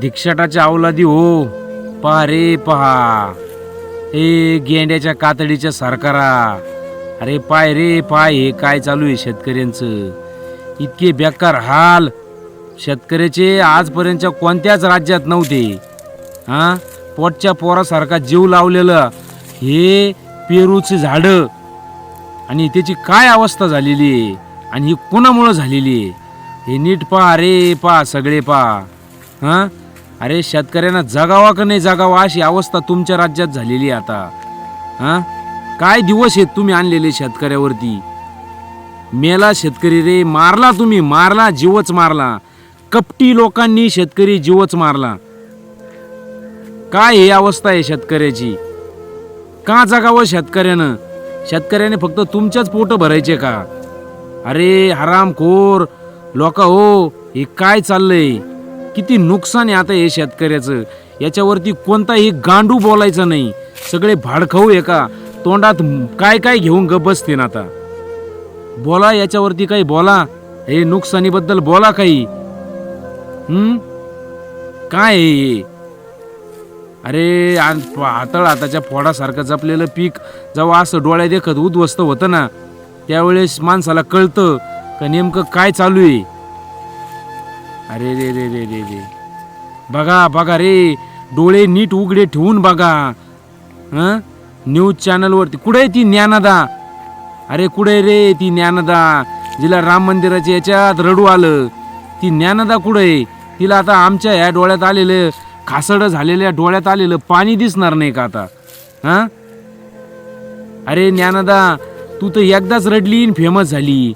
धिक्षाटाच्या अवलादी हो. पहा रे पहा. हे गेंड्याच्या कातडीच्या सरकारा. अरे पाय रे पाय हे काय चालू आहे शेतकऱ्यांचं? इतके बेकार हाल. शेतकऱ्याचे आजपर्यंतच्या कोणत्याच राज्यात नव्हते. हां? पोटच्या पोरासारखा जीव लावलेलं हे पेरूचं झाडं. आणि त्याची काय अवस्था झालेली आहे? आणि ही कुणामुळं झालेली आहे? हे नीट पहा रे पहा सगळे पहा. हां? अरे शेतकऱ्यांना जगावा का नाही जगावा अशी अवस्था तुमच्या राज्यात झालेली आहे आता. हां? काय दिवस आहेत तुम्ही आणलेले शेतकऱ्यावरती? मेला शेतकरी रे मारला तुम्ही मारला जीवच मारला. कपटी लोकांनी शेतकरी जीवच मारला. काय ही अवस्था आहे शेतकऱ्याची? का जगावं शेतकऱ्यानं? शेतकऱ्याने फक्त तुमच्याच पोट भरायचे का? अरे हरामखोर लोक हो हे काय चाललंय? किती नुकसान आहे आता हे शेतकऱ्याचं? याच्यावरती कोणताही गांडू बोलायचा नाही. सगळे भाडखाऊ आहे का? तोंडात काय काय घेऊन गप बसते आता. बोला याच्यावरती काही बोला. हे नुकसानीबद्दल बोला काही. हम्म काय हे? अरे हातळ हाताच्या फोडासारखं जपलेलं पीक जेव्हा असं डोळ्या देखत उद्ध्वस्त होतं ना त्यावेळेस माणसाला कळतं का नेमकं काय चालू आहे? अरे रे रे रे रे रे. बघा बघा रे. डोळे नीट उघडे ठेवून बघा. हं? न्यूज चॅनलवरती कुठे आहे ती ज्ञानदा? अरे कुठे आहे रे ती ज्ञानदा? जिला राम मंदिराच्या याच्यात रडू आलं. ती ज्ञानदा कुठे आहे? तिला आता आमच्या ह्या डोळ्यात आलेलं खासडं झालेल्या डोळ्यात आलेलं पाणी दिसणार नाही का आता? हां? अरे ज्ञानदा तू तर एकदाच रडली फेमस झाली.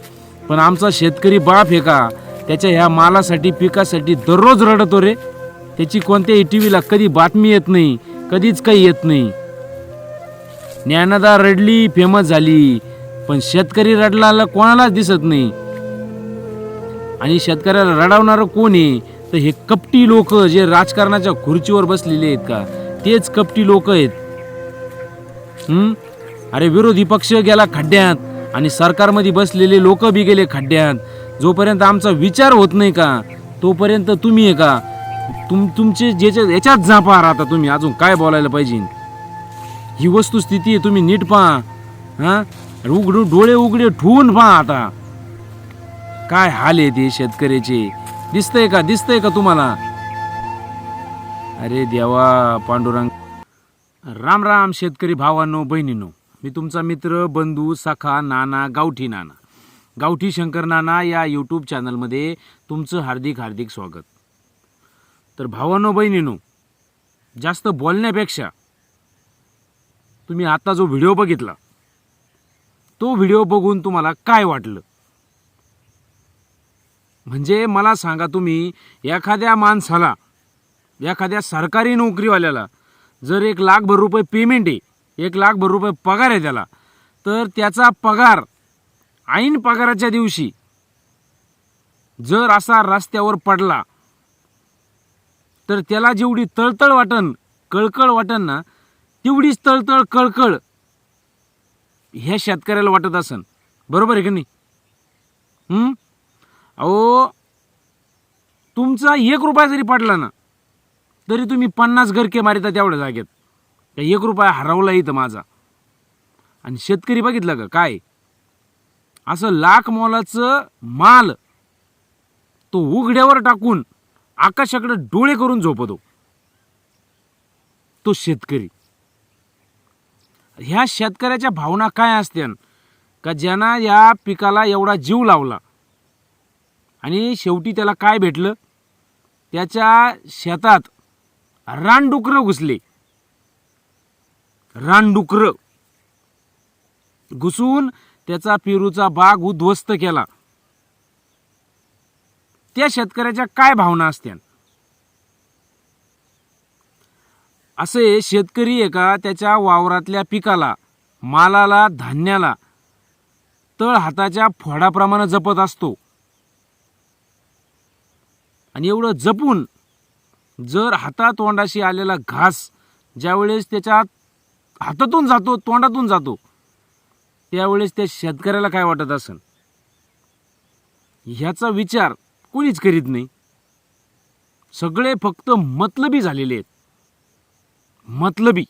पण आमचा शेतकरी बाप आहे का? त्याच्या ह्या मालासाठी पिकासाठी दररोज रडतो रे. त्याची कोणत्याही टी व्हीला कधी बातमी येत नाही कधीच काही येत नाही. ज्ञानदा रडली फेमस झाली पण शेतकरी रडलाला कोणालाच दिसत नाही. आणि शेतकऱ्याला रडावणारं कोण आहे? तर हे कपटी लोक जे राजकारणाच्या खुर्चीवर बसलेले आहेत का? तेच कपटी लोक आहेत. हम्म अरे विरोधी पक्ष गेला खड्ड्यात आणि सरकारमध्ये बसलेले लोक बी गेले खड्ड्यात. जोपर्यंत आमचा विचार होत नाही का तोपर्यंत तुम्ही आहे का तुम तुमचे ज्याच्या याच्यात झापा राहता तुम्ही अजून काय बोलायला पाहिजे? ही वस्तुस्थिती आहे तुम्ही नीट पहा. हा? उघडू डोळे उघडे ठेवून पहा आता. काय हाल आहे ते शेतकऱ्याचे? दिसतंय का दिसतंय का तुम्हाला? अरे देवा पांडुरंग. राम राम शेतकरी भावांनो बहिणींनो. मी तुमचा मित्र बंधू सखा नाना गावठी नाना. गावठी शंकर नाना या यूट्यूब चॅनलमध्ये तुमचं हार्दिक हार्दिक स्वागत. तर भावानो बहिणीनो जास्त बोलण्यापेक्षा तुम्ही आता जो व्हिडिओ बघितला तो व्हिडिओ बघून तुम्हाला काय वाटलं? म्हणजे मला सांगा तुम्ही एखाद्या माणसाला एखाद्या सरकारी नोकरीवाल्याला जर एक लाखभर रुपये पेमेंट आहे एक लाखभर रुपये पगार आहे त्याला तर त्याचा पगार ऐन पगाराच्या दिवशी जर असा रस्त्यावर पडला तर त्याला जेवढी तळतळ वाटन कळकळ वाटन ना तेवढीच तळतळ कळकळ ह्या शेतकऱ्याला वाटत असन. बरोबर आहे की नाही? अहो तुमचा एक रुपया जरी पडला ना तरी तुम्ही पन्नास गरके मारिता तेवढ्या जागेत. एक रुपया हरवला इथं माझा. आणि शेतकरी बघितलं का? काय? असं लाख मोलाचं माल तो उघड्यावर टाकून आकाशाकडे डोळे करून झोपतो. तो शेतकरी. ह्या शेतकऱ्याच्या भावना काय असत्या का ज्यांना या पिकाला एवढा जीव लावला? आणि शेवटी त्याला काय भेटलं? त्याच्या शेतात रानडुकरं घुसले. रानडुकरं. घुसून त्याचा पेरूचा बाग हो उद्ध्वस्त केला. त्या शेतकऱ्याच्या काय भावना असत्या असे शेतकरी एका त्याच्या वावरातल्या पिकाला मालाला धान्याला तळ हाताच्या फोडाप्रमाणे जपत असतो. आणि एवढं जपून जर हातातोंडाशी आलेला घास ज्यावेळेस त्याच्या हातातून जातो तोंडातून जातो त्यावेळेस त्या शेतकऱ्याला काय वाटत असेल? ह्याचा विचार कोणीच करीत नाही. सगळे फक्त मतलबी झालेले आहेत. मतलबी.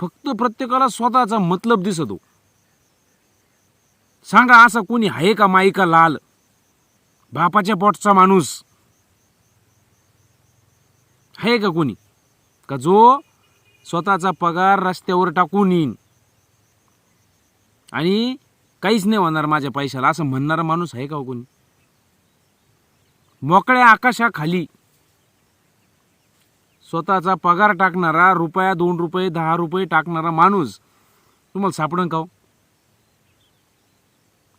फक्त प्रत्येकाला स्वतःचा मतलब दिसतो. सांगा असा कोणी आहे का माईका लाल? बापाच्या पोटचा माणूस. आहे का कोणी? का जो स्वतःचा पगार रस्त्यावर टाकून येईन आणि काहीच नाही होणार माझ्या पैशाला असं म्हणणारा माणूस आहे का हो कोणी मोकळ्या आकाशाखाली स्वतःचा पगार टाकणारा रुपया दोन रुपये दहा रुपये टाकणारा माणूस तुम्हाला सापडन का हो?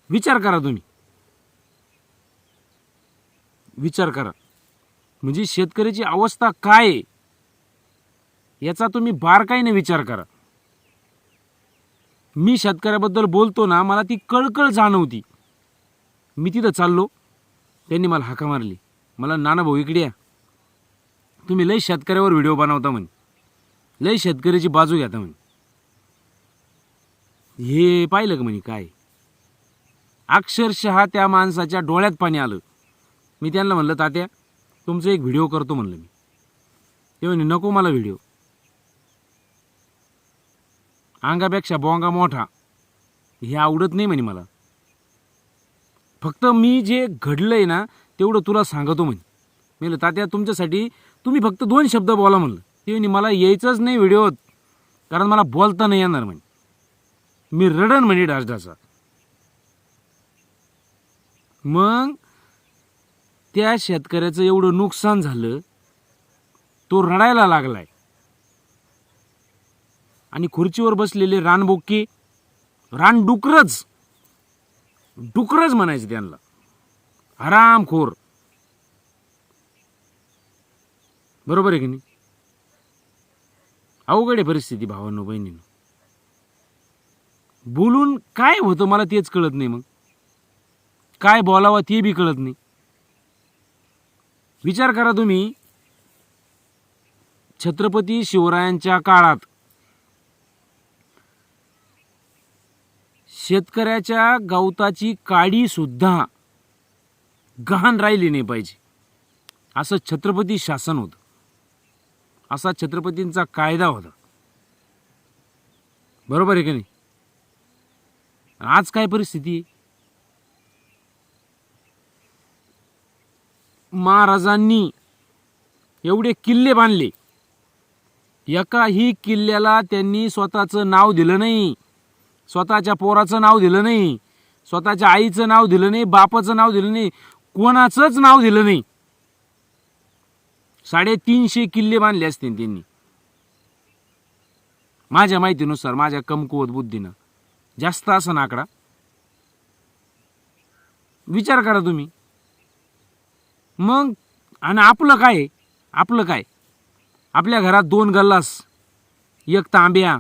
विचार करा तुम्ही विचार करा म्हणजे शेतकऱ्याची अवस्था काय आहे? याचा तुम्ही बारकाईने विचार करा. मी शेतकऱ्याबद्दल बोलतो ना मला ती कळकळ जाणवती. मी तिथं चाललो त्यांनी मला हाका मारली. मला नाना भाऊ इकडे या. तुम्ही लई शेतकऱ्यावर व्हिडिओ बनवता म्हणे. लई शेतकऱ्याची बाजू घेता म्हणे. हे पाहिलं का म्हणे काय? अक्षरशः त्या माणसाच्या डोळ्यात पाणी आलं. मी त्यांना म्हणलं तात्या तुमचा एक व्हिडिओ करतो म्हणलं मी. ते म्हणे नको मला व्हिडिओ. अंगापेक्षा बोंगा मोठा. हे आवडत नाही म्हणे मला. फक्त मी जे घडलंय ना तेवढं तुला सांगतो म्हणे. मी म्हणलं तात्या तुमच्यासाठी तुम्ही फक्त दोन शब्द बोला म्हणलं. ते म्हणे मला यायचंच नाही व्हिडिओत कारण मला बोलता नाही येणार म्हणे. मी रडन म्हणे डासडासा. मग त्या शेतकऱ्याचं एवढं नुकसान झालं तो रडायला लागलाय. आणि खुर्चीवर बसलेले रानबोके रानडुकरच डुकरच म्हणायचे त्यांना. हरामखोर. बरोबर आहे की नाही? अवघड आहे परिस्थिती भावांनो बहिणीनं. बोलून काय होतं मला तेच कळत नाही मग. काय बोलावं ते बी कळत नाही. विचार करा तुम्ही छत्रपती शिवरायांच्या काळात शेतकऱ्याच्या गवताची काडी सुद्धा गहाण राहिली नाही पाहिजे. असं छत्रपती शासन होतं. असा छत्रपतींचा कायदा होता. बरोबर आहे का नाही? आज काय परिस्थिती? आहे महाराजांनी एवढे किल्ले बांधले. एकाही किल्ल्याला त्यांनी स्वतःचं नाव दिलं नाही. स्वतःच्या पोराचं नाव दिलं नाही. स्वतःच्या आईचं नाव दिलं नाही बापाचं नाव दिलं नाही कोणाचंच नाव दिलं नाही. साडेतीनशे किल्ले बांधले असतील त्यांनी. माझ्या माहितीनुसार माझ्या कमकुवत बुद्धीनं. जास्त असं आकडा विचार करा तुम्ही. मग आणि आपलं काय आपलं काय? आपल्या घरात दोन गल्लास. एक तांब्या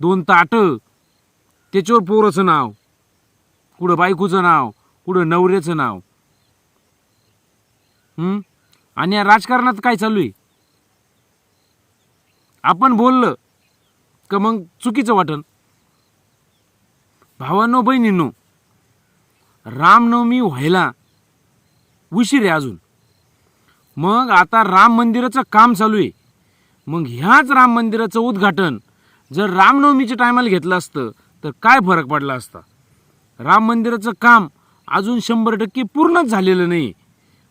दोन ताटं त्याच्यावर पोराचं नाव कुठं बायकोचं नाव कुठं नवऱ्याचं नाव. आणि या राजकारणात काय चालू आहे? आपण बोललं का मग चुकीचं वाटन? भावांनो बहिणींनो रामनवमी व्हायला उशीर आहे अजून. मग आता राम मंदिराचं काम चालू आहे. मग ह्याच राम मंदिराचं उद्घाटन जर रामनवमीच्या टायमाला घेतलं असतं तर काय फरक पडला असता? राम मंदिराचं काम अजून शंभर टक्के पूर्णच झालेलं नाही.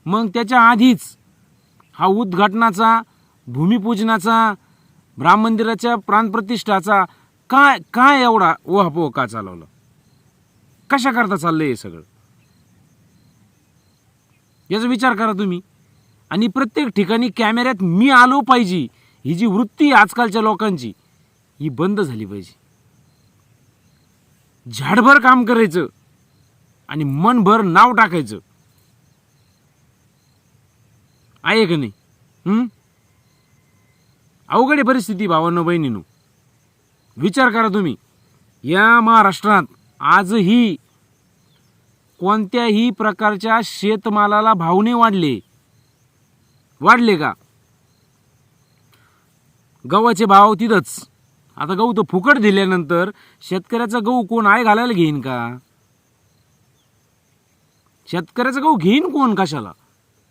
मग त्याच्या आधीच हा उद्घाटनाचा भूमिपूजनाचा राम मंदिराच्या प्राणप्रतिष्ठाचा काय काय एवढा ओहापोह का चालवलं? कशा करता चाललंय हे सगळं? याचा विचार करा तुम्ही. आणि प्रत्येक ठिकाणी कॅमेऱ्यात मी आलो पाहिजे ही जी वृत्ती आजकालच्या लोकांची ही बंद झाली पाहिजे. झाडभर काम करायचं आणि मनभर नाव टाकायचं. आहे का नाही? अवघड आहे परिस्थिती भावांनो बहिणीनो. विचार करा तुम्ही. या महाराष्ट्रात आजही कोणत्याही प्रकारच्या शेतमालाला भावने वाढले? वाढले का? गव्हाचे भाव तिथंच. आता गहू तर फुकट दिल्यानंतर शेतकऱ्याचा गहू कोण आहे घालायला घेईन का? शेतकऱ्याचा गहू घेईन कोण कशाला?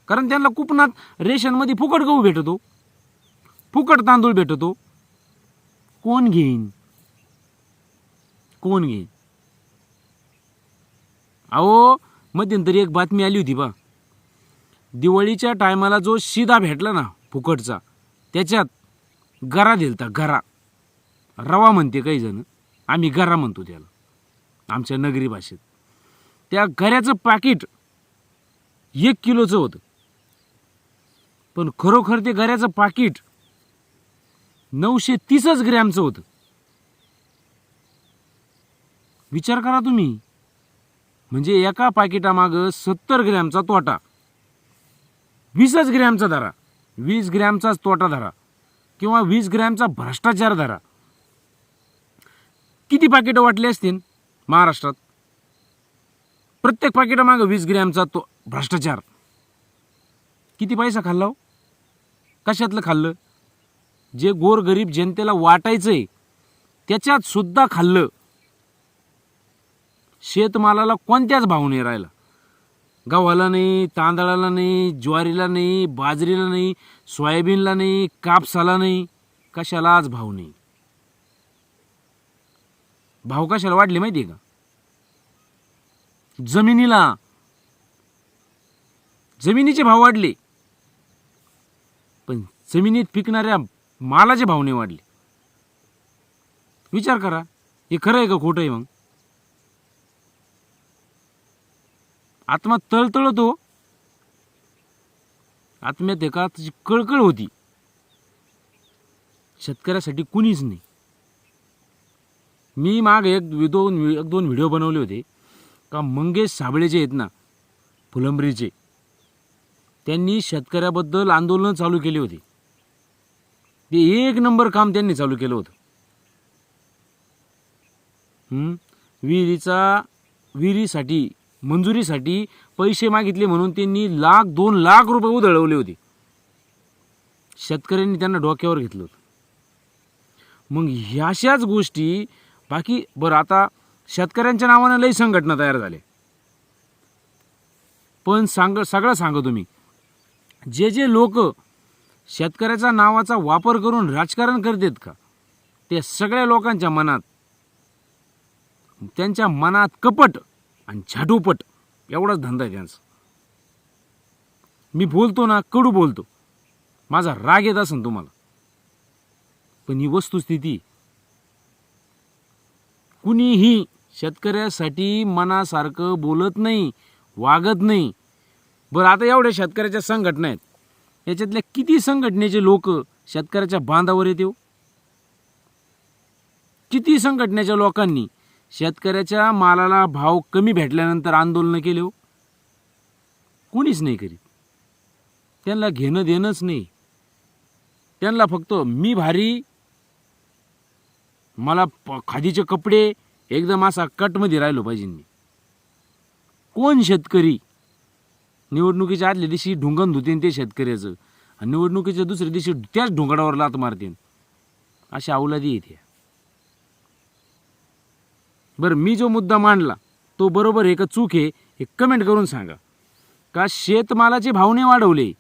कारण त्यांना कुपनात रेशनमध्ये फुकट गहू भेटतो. फुकट तांदूळ भेटतो. कोण घेईन? कोण घेईन? अहो मध्यंतरी एक बातमी आली होती बा. दिवाळीच्या टायमाला जो शिदा भेटला ना फुकटचा त्याच्यात गरा दिलता गरा. रवा म्हणते काही जण. आम्ही गरा म्हणतो त्याला. आमच्या नगरी भाषेत. त्या गऱ्याचं पाकिट एक किलोचं होतं. पण खरोखर ते गऱ्याचं पाकिट नऊशे तीसच ग्रॅमचं होतं. विचार करा तुम्ही. म्हणजे एका पाकिटामागं सत्तर ग्रॅमचा तोटा. वीसच ग्रॅमचा धरा. वीस ग्रॅमचाच तोटा धरा. किंवा वीस ग्रॅमचा भ्रष्टाचार धरा. किती पाकिटं वाटली असतील? महाराष्ट्रात. प्रत्येक पाकिटामागं वीस ग्रॅमचा तो भ्रष्टाचार. किती पैसा खाल्ला हो? कशातलं खाल्लं? जे गोरगरीब जनतेला वाटायचंय त्याच्यात सुद्धा खाल्लं. शेतमालाला कोणत्याच भाव नाही राहिला. गव्हाला नाही तांदळाला नाही ज्वारीला नाही बाजरीला नाही सोयाबीनला नाही कापसाला नाही कशालाच भाव नाही. भाव कशाला वाढले माहिती आहे का? जमिनीला. जमिनीचे भाव वाढले. पण जमिनीत पिकणाऱ्या मालाचे भाव नाही वाढले. विचार करा हे खरं आहे का खोटं आहे मग? आत्मा तळतळतो. आत्म्यात एका त्याची कळकळ होती. शेतकऱ्यासाठी कुणीच नाही. मी माग एक दोन एक दोन व्हिडिओ बनवले होते. का मंगेश साबळे जे आहेत ना फुलंब्रीचे त्यांनी शेतकऱ्याबद्दल आंदोलन चालू केले होते. ते एक नंबर काम त्यांनी चालू केलं होतं. विहिरीचा विहिरीसाठी मंजुरीसाठी पैसे मागितले म्हणून त्यांनी लाख दोन लाख रुपये उधळवले होते. शेतकऱ्यांनी त्यांना डोक्यावर घेतलं होतं. मग ह्याशाच गोष्टी बाकी बरं आता शेतकऱ्यांच्या नावानं लई संघटना तयार झाले. पण सांग सगळं सांगा तुम्ही. जे जे लोक शेतकऱ्याचा नावाचा वापर करून राजकारण करतात का ते सगळ्या लोकांच्या मनात त्यांच्या मनात कपट आणि झाटूपट एवढाच धंदा आहे त्यांचा. मी बोलतो ना कडू बोलतो. माझा राग येत असेल तुम्हाला. पण ही वस्तुस्थिती कुणीही शेतकऱ्यासाठी मनासारखं बोलत नाही वागत नाही. बरं आता एवढ्या शेतकऱ्याच्या संघटना आहेत. याच्यातल्या किती संघटनेचे लोक शेतकऱ्याच्या बांधावर येते हो? किती संघटनेच्या लोकांनी शेतकऱ्याच्या मालाला भाव कमी भेटल्यानंतर आंदोलनं केले हो? कोणीच नाही करीत. त्यांना घेणं देणंच नाही. त्यांना फक्त मी भारी मला प- खादीचे कपडे एकदम असा कटमध्ये राहिलो पाहिजे मी. कोण शेतकरी निवडणुकीच्या आदल्या दिवशी ढुंगण धुतेन ते शेतकऱ्याचं आणि निवडणुकीच्या दुसऱ्या दिवशी त्याच ढोंगडावर लात मारतील अशा अवलादी येते बरं मी जो मुद्दा मांडला तो बरोबर आहे का चूक आहे हे कमेंट करून सांगा. का शेतमालाचे भाव नाही वाढवले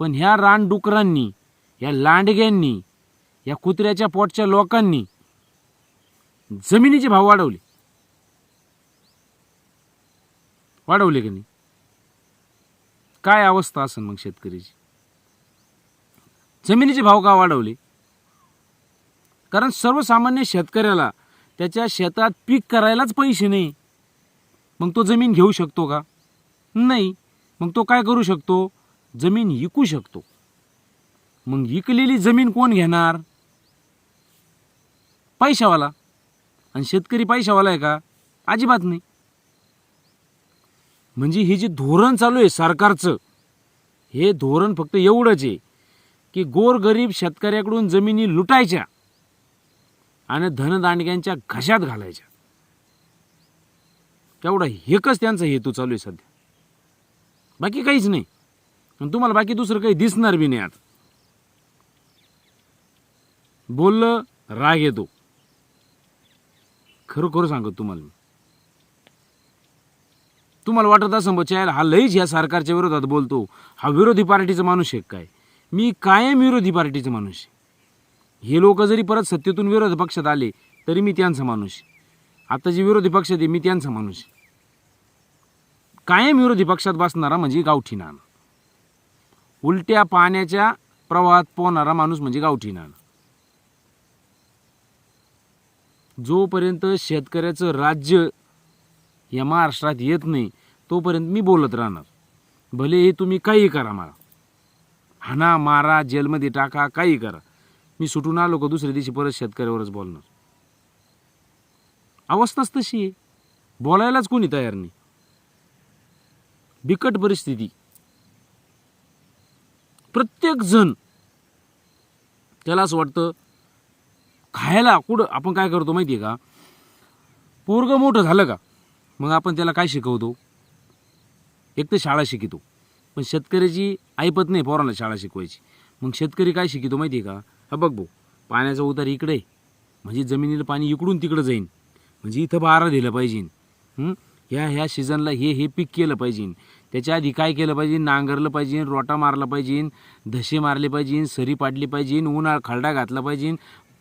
पण ह्या रानडुकरांनी या लांडग्यांनी या कुत्र्याच्या पोटच्या लोकांनी जमिनीचे भाव वाढवले. वाढवले का नाही? काय अवस्था असेल मग शेतकरीची? जमिनीचे भाव का वाढवले? कारण सर्वसामान्य शेतकऱ्याला त्याच्या शेतात पीक करायलाच पैसे नाही. मग तो जमीन घेऊ शकतो का? नाही. मग तो काय करू शकतो? जमीन विकू शकतो. मग विकलेली जमीन कोण घेणार? पैशावाला. आणि शेतकरी पैशावाला आहे का? अजिबात नाही. म्हणजे हे जे धोरण चालू आहे सरकारचं हे धोरण फक्त एवढंच आहे की गोरगरीब शेतकऱ्याकडून जमिनी लुटायच्या आणि धनदांडग्यांच्या घशात घालायच्या. तेवढा एकच त्यांचा हेतू चालू आहे सध्या. बाकी काहीच नाही. आणि तुम्हाला बाकी दुसरं काही दिसणार बी नाही आता. बोललं राग येतो. खरोखर सांगतो तुम्हाला मी. तुम्हाला वाटत असं बचायला हा लईच ह्या सरकारच्या विरोधात बोलतो. हा विरोधी पार्टीचा माणूस आहे काय? मी कायम विरोधी पार्टीचा माणूस आहे. हे लोक जरी परत सत्तेतून विरोधी पक्षात आले तरी मी त्यांचा माणूस आहे. आता जे विरोधी पक्षात आहे मी त्यांचा माणूस आहे. कायम विरोधी पक्षात बसणारा म्हणजे गावठी नाना उलट्या पाण्याच्या प्रवाहात पोहणारा माणूस म्हणजे गावठी नाना जोपर्यंत शेतकऱ्याचं राज्य या महाराष्ट्रात येत नाही तोपर्यंत मी बोलत राहणार. भले हे तुम्ही काही करा मला. हाना मारा जेलमध्ये टाका काही करा. मी सुटून आलो का दुसऱ्या दिवशी परत शेतकऱ्यावरच बोलणार. अवस्थाच तशी आहे. बोलायलाच कोणी तयार नाही. बिकट परिस्थिती. प्रत्येक जण त्याला असं वाटतं खायला कुठं आपण काय करतो माहिती आहे का? पोरगं मोठं झालं का मग आपण त्याला काय शिकवतो? एक तर शाळा शिकतो. पण शेतकऱ्याची ऐपत नाही पोरांना शाळा शिकवायची. मग शेतकरी काय शिकतो माहिती आहे का? हा बघ भाऊ पाण्याचा उतार इकडे म्हणजे जमिनीला पाणी इकडून तिकडं जाईन. म्हणजे इथं बारा दिलं पाहिजे. ह्या ह्या सीझनला हे हे पीक केलं पाहिजे. त्याच्या आधी काय केलं पाहिजे? नांगरलं पाहिजे रोटा मारला पाहिजे धसे मारले पाहिजे सरी पाडली पाहिजे उन्हाळ खरडा घातला पाहिजे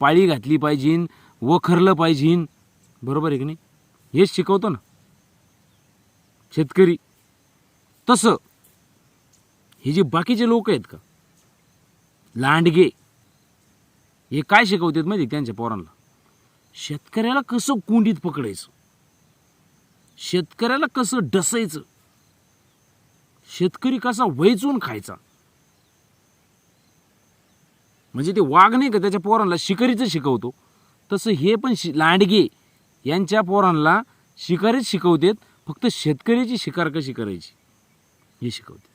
पाळी घातली पाहिजे वखरलं पाहिजे बरोबर आहे की नाही? हेच शिकवतो ना. शेतकरी. तसं हे जे बाकीचे लोक आहेत का? लांडगे. हे काय शिकवतात माहिती त्यांच्या पोरांना? शेतकऱ्याला कसं कुंडीत पकडायचं? शेतकऱ्याला कसं डसायचं? शेतकरी कसा वैचून खायचा? म्हणजे ते वाघ नाही का त्याच्या पोरांना शिकारीचं शिकवतो. तसं हे पण शि लांडगे यांच्या पोरांना शिकारीच शिकवतेत फक्त शेतकऱ्याची शिकार कशी करायची? हे शिकवते.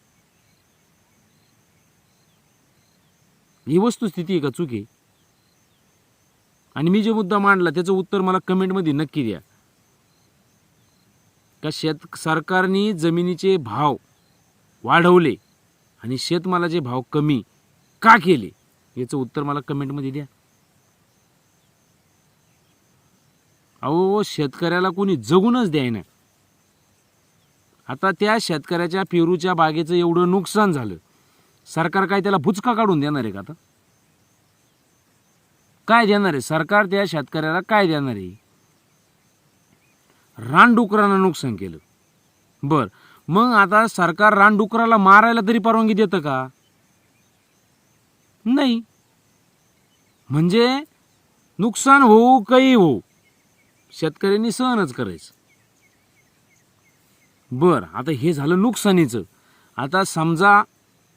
ही वस्तुस्थिती आहे का चूक आहे? आणि मी जे मुद्दा मांडला त्याचं उत्तर मला कमेंटमध्ये नक्की द्या. का शेत सरकारने जमिनीचे भाव वाढवले आणि शेतमालाचे भाव कमी का केले? याचं उत्तर मला कमेंटमध्ये द्या. अहो शेतकऱ्याला कोणी जगूनच द्यायना आता त्या शेतकऱ्याच्या पेरूच्या बागेचं एवढं नुकसान झालं. सरकार काय त्याला भुचका काढून देणार आहे का आता? काय देणार आहे? सरकार त्या शेतकऱ्याला काय देणार आहे? रानडुकरांना नुकसान केलं. बर. मग आता सरकार रानडुकराला मारायला तरी परवानगी देतं का? नाही. म्हणजे नुकसान होऊ काही होऊ शेतकऱ्यांनी सहनच करायचं. बर आता हे झालं नुकसानीचं. आता समजा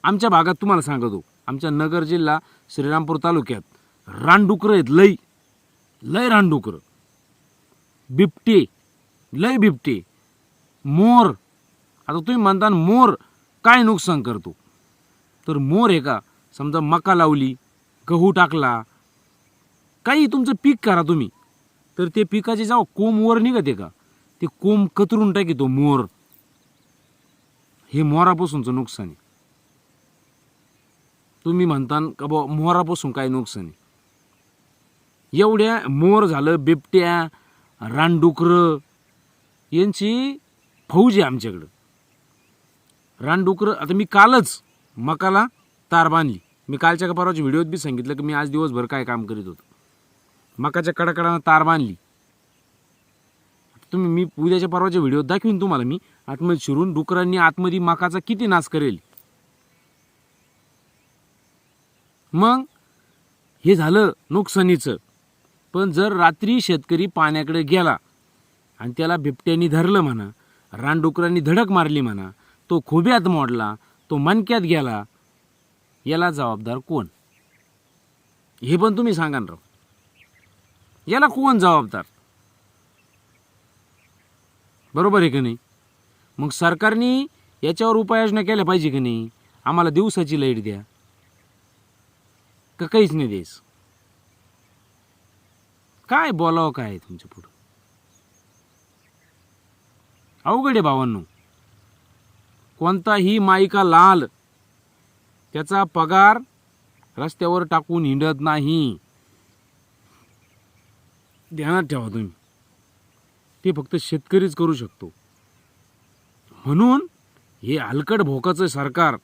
आमच्या भागात तुम्हाला सांगतो आमच्या नगर जिल्हा श्रीरामपूर तालुक्यात रानडुकरं आहेत लई. लय रानडुकरं. बिबटे. लय बिबटे. मोर. आता तुम्ही म्हणता ना, मोर काय नुकसान करतो? तर मोर हे का समजा मका लावली गहू टाकला काही तुमचं पीक करा तुम्ही. तर ते पिकाचे जेव्हा कोंब वर निघते का? ते कोंब कतरून टाकी तो मोर. हे मोरापासूनचं नुकसान आहे. तुम्ही म्हणता का बा मोरापासून काय नुकसान आहे? एवढ्या मोर झालं बिबट्या रानडुकरं यांची फौज आहे आमच्याकडं. रानडुकरं आता मी कालच मकाला तार बांधली मी कालच्या का परवाच्या व्हिडिओत बी सांगितलं की मी आज दिवसभर काय काम करीत होतो. मकाच्या कडाकडानं तार बांधली. तुम्ही मी उद्याच्या परवाच्या व्हिडिओत दाखवीन तुम्हाला मी. आतमध्ये शिरून डुकरांनी आतमध्ये मकाचा किती नाश करेल. मग हे झालं नुकसानीचं. पण जर रात्री शेतकरी पाण्याकडे गेला आणि त्याला बिबट्यानी धरलं म्हणा रानडुकरांनी धडक मारली म्हणा तो खोब्यात मोडला तो मणक्यात गेला याला जबाबदार कोण? हे पण तुम्ही सांगा ना राव. याला कोण जबाबदार? बरोबर आहे की नाही? मग सरकारने याच्यावर उपाययोजना केल्या पाहिजे की नाही? आम्हाला दिवसाची लाइट द्या. का काहीच नाही देस काय बोलावं काय तुमच्या पुढं? अवघड आहे भावांनो. कोणताही मायिका लाल त्याचा पगार रस्त्यावर टाकून हिंडत नाही. ध्यानात ठेवा तुम्ही. ते फक्त शेतकरीच करू शकतो. म्हणून हे हलकट भोकाचं सरकार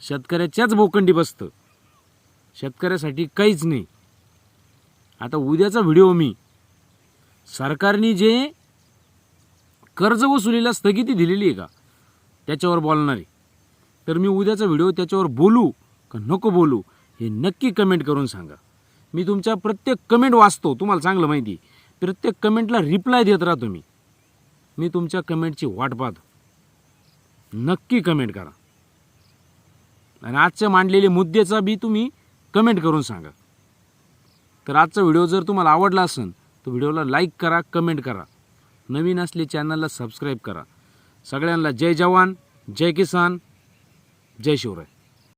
शेतकऱ्याच्याच भोकंडी बसतं. शेतकऱ्यासाठी काहीच नाही. आता उद्याचा व्हिडिओ मी. सरकारने जे कर्ज वसुलीला स्थगिती दिलेली आहे का? त्याच्यावर बोलणार आहे. तर मी उद्याचा व्हिडिओ त्याच्यावर बोलू का नको बोलू हे नक्की कमेंट करून सांगा. मी तुमच्या प्रत्येक कमेंट वाचतो तुम्हाला चांगलं माहिती आहे. प्रत्येक कमेंटला रिप्लाय देत राहा तुम्ही. मी तुमच्या कमेंटची वाट पाहतो. नक्की कमेंट करा. आणि आजच्या मांडलेले मुद्द्याचा बी तुम्ही कमेंट करून सांगा. तर आजचा व्हिडिओ जर तुम्हाला आवडला असेल तर व्हिडिओला लाईक करा कमेंट करा. नवीन असले चॅनलला सबस्क्राईब करा. सगळ्यांना जय जवान जय किसान. जय शिवराय.